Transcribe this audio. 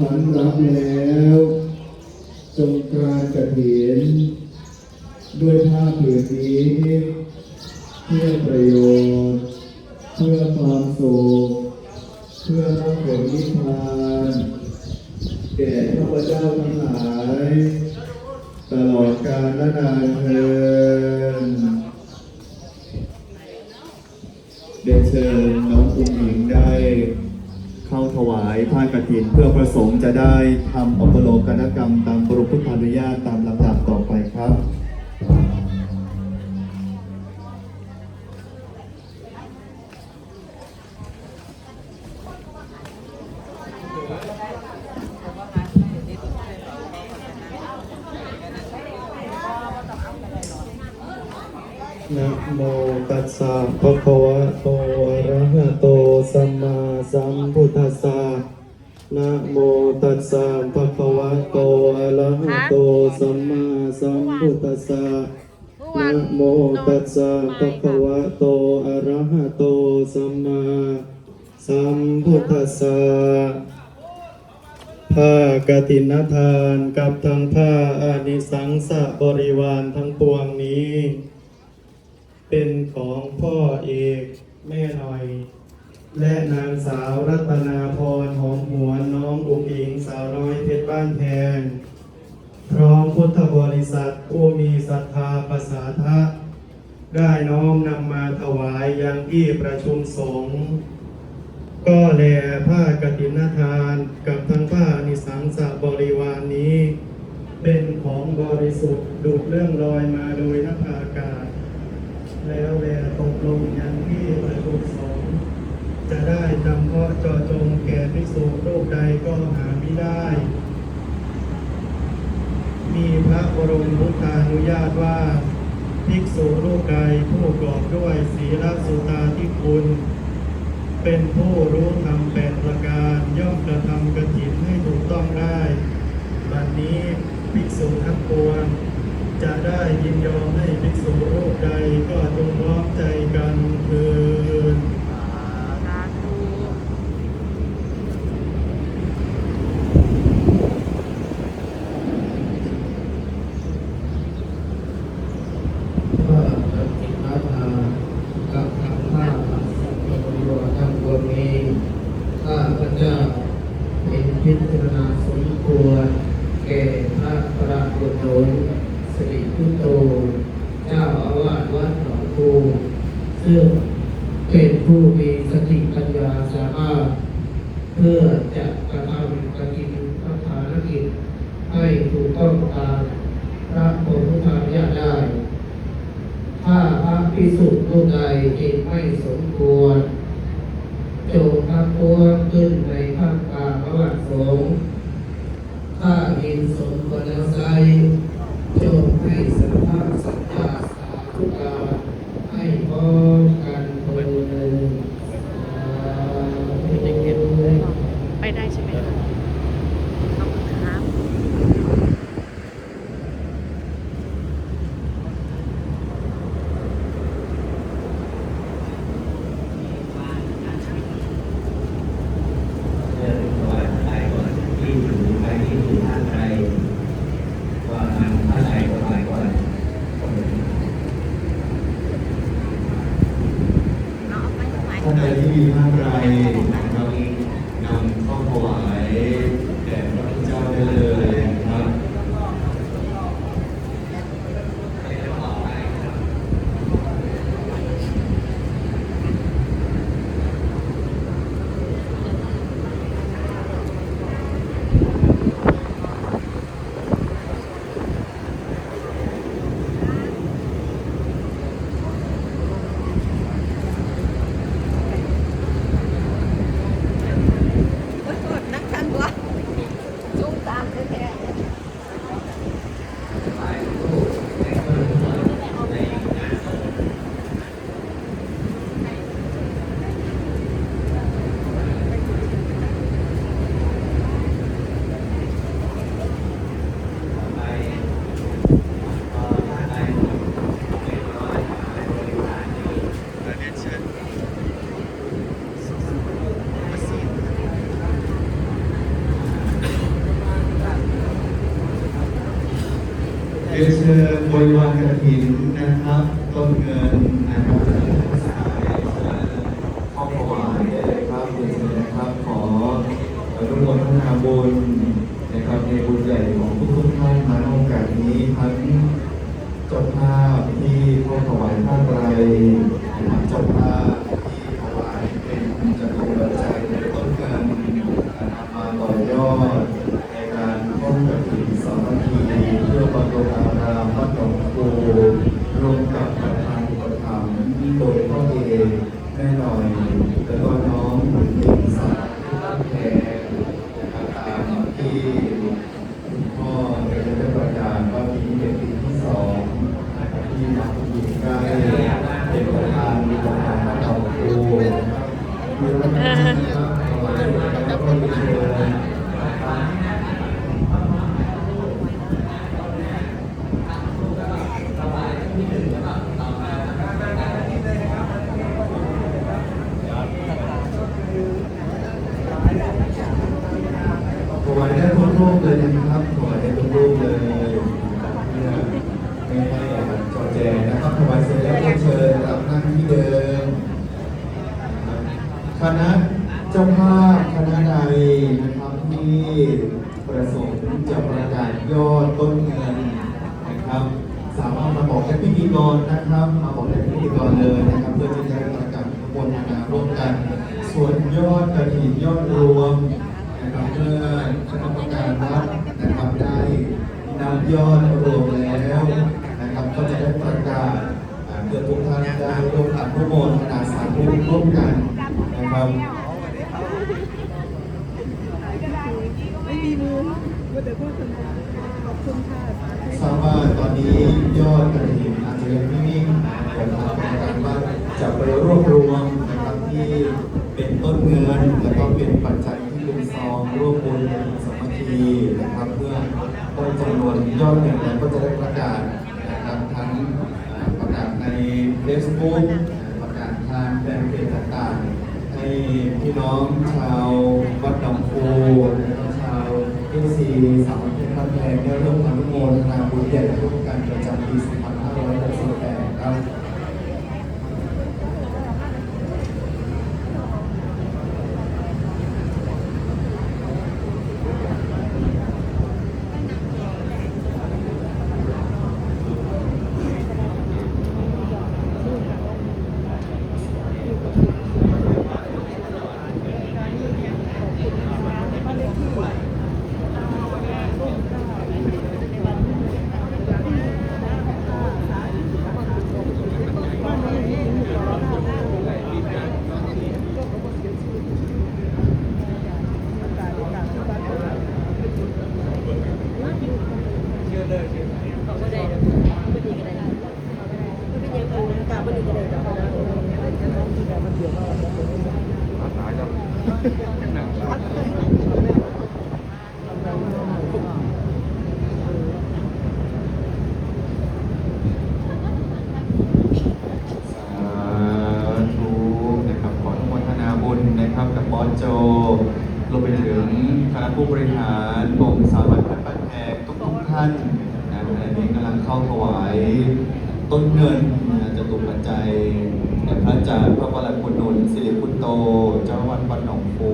ขันรับแล้วจงกานกระถินด้วยผ้าผืนนี้เพื่อประโยชน์ เพื่อความสุขเพื่อพระผลนิพพานแก่ข้าพเจ้าทั้งหลาย ตลอดกาลนานเทินเดนเชิญน้องคุณหญิงได้ เข้าถวาย ผ้ากฐินเพื่อประสงค์จะได้ทำอุปโลกนกรรมตามบรมพุทธานุญาตตามลำดับต่อไปครับนะโมตัสสะภะคะวะโตอะระหะโตสัมมาสัมพุทธัสสะ นะโมตัสสะภะคะวะโตอะระหะโตสัมมาสัมพุทธัสสะนะโมตัสสะภะคะวะโตอะระหะโตสัมมาสัมพุทธัสสะผ้ากฐินทานกับทั้งผ้าอานิสังสะบริวารทั้งปวงนี้ เป็นของพ่อเอกแม่หน่อย และนางสาวรัตนาพรหอมหวนน้องอุ๋งอิงสาวน้อยเพชรบ้านแพงพร้อมพุทธบริษัทผู้มีศรัทธาประสาทะได้น้อมนำมาถวายยังที่ประชุมสงฆ์ก็แลผ้ากฐินทานกับทั้งผ้านิสังสะบริวารนนี้ เป็นของบริสุทธิ์ดุดเรื่องลอยมาโดยนภาอากาศ แล้วแลตกลงยันที่ประชุมสงฆ์ จะได้จำเพาะเจาะจงแก่ภิกษุรูปใดก็หาไม่ได้ มีพระบรมพุทธานุญาตว่า ภิกษุรูปใดผู้กอบด้วยศีลสุตาที่คุณ เป็นผู้รู้ธรรมแปดประการย่อมกระทำกฐินให้ถูกต้องได้บัดนี้ภิกษุทั้งปวงจะได้ยินยอมให้ภิกษุรูปใดก็จงร้อมใจกันเถิด สาธุ ผ้ากฐินทานกับทั้งผ้าสังฆบริวารทั้งปวงนี้ข้าพระเจ้าเป็นพิจารณาสมควร แก่ พระประบุตรสิริพุโต เจ้าอาวาสวัดหนองคูซึ่งเป็นผู้มีสติปัญญาสามารถ เพื่อจะกระทำกฐินพระภารกิจ ให้ถูกต้องตามพระโพธิธรรมญาได้ ถ้าพระพิสุรูปใดเห็นไม่สมควร จงทักท้วงขึ้นในภาคกลางพระวัดสงฆ์ถ้าเห็นสมควรแล้วไซจงให้สัมภาษสัญญาสาธุการให้พร้อมกันเถิด ไปได้ใช่ไหมคะขอบคุณครับ เดินถวายไปก่อนที่อยู่ไปที่อยู่ท่านใดว่าทางท่านใดถวายก่อน เอาไปถวาย ท่านใดที่มีผ้าไรนะครับนำเข้าถวายแด่พระพุทธเจ้าได้เลยนะครับ น รียนเชิญบริวารกฐินนะครับต้นเงินนะครับครอบครัวได้เลยครับเรียนเชิญนะครับ ขออนุโมทนาบุญนะครับในบุญใหญ่ของทุกๆท่านมาในโอกาสนี้ทั้งเจ้าภาพที่เข้าถวายผ้าไตรนะครับเจ้าภาพที่ถวายเป็นจตุปัจจัยในต้นเงินนำมาต่อยอดในการร่วมกับทีมสามัคคีเพื่อบำรุงอารามวัดหนองคูร่วมกับประธานอุปถัมภ์โดยพ่อเอกแม่หน่อยแล้วก็น้องหนุ่มหญิงสาวที่ตั้งแทนนะครับตามที่คุณพ่อได้ประกาศว่าปีนี้เป็นปีที่สองนะครับที่มาคุณหญิงได้เป็นประธานอุปถัมภ์วัดหนองคูนะครับ มีวันนี้นะครับขอให้แล้วก็มีเชิญนะครับถวายได้ทุกเลยนะครับถวายได้ทุกรูปเลยเพื่อไม่ให้จอแจนะครับถวายเสร็จแล้วก็เชิญกลับนั่งที่เดิมคณะเจ้าภาพคณะใดนะครับที่ประสงค์จะประกาศยอดต้นเงินนะครับ สามารถมาบอกได้พิธีกรนะครับ มาบอกได้พิธีกรเลยนะครับ เพื่อที่จะประกาศขบวนการร่วมกัน ส่วนยอดกระถิ่นยอดรวมนะครับเมื่อคณะกรรมการวัดนะครับได้นำยอดรวมแล้วนะครับก็จะได้ประกาศอ่าเพื่อทุกท่านได้ร่วมอนุโมทนาสาธุร่วมกันนะครับ ไม่มีมือว่าแต่พูดคนขอบคุณค่ะสาธุ ทราบว่าตอนนี้ยอดกระถิ่นอาจจะยังไม่นิ่งแต่ทางกรรมการวัดจะไปรวบรวมนะครับที่เป็นต้นเงินแล้วก็เป็นปัจจัยที่เป็นซองร่วมบุญสมัคคีนะครับเพื่อต้นจำนวนยอดเงินนั้นก็จะได้ประกาศนะครับทั้งประกาศใน Facebook ประกาศทางแฟนเพจต่างๆให้พี่น้องชาววัดหนองคูนะครับชาวเอ ซีสามเพชรพันแพงได้ร่วมอนุโมทนาบุญใหญ่ร่วมกันประจำปี 2568 ครับ สาธุนะครับขออนุ โมทนาบุญนะครับกับบอสโจรวมไปถึงคณะผู้บริหารองสามัญพันบ้านแพงทุกทุกท่านนะขณะนี้กำลังเข้าถวายต้นเงินนะจะตุปัจจัย พระอาจารย์พระวรกุณนสิริพุตโต เจ้าวัดวัดหนองฟู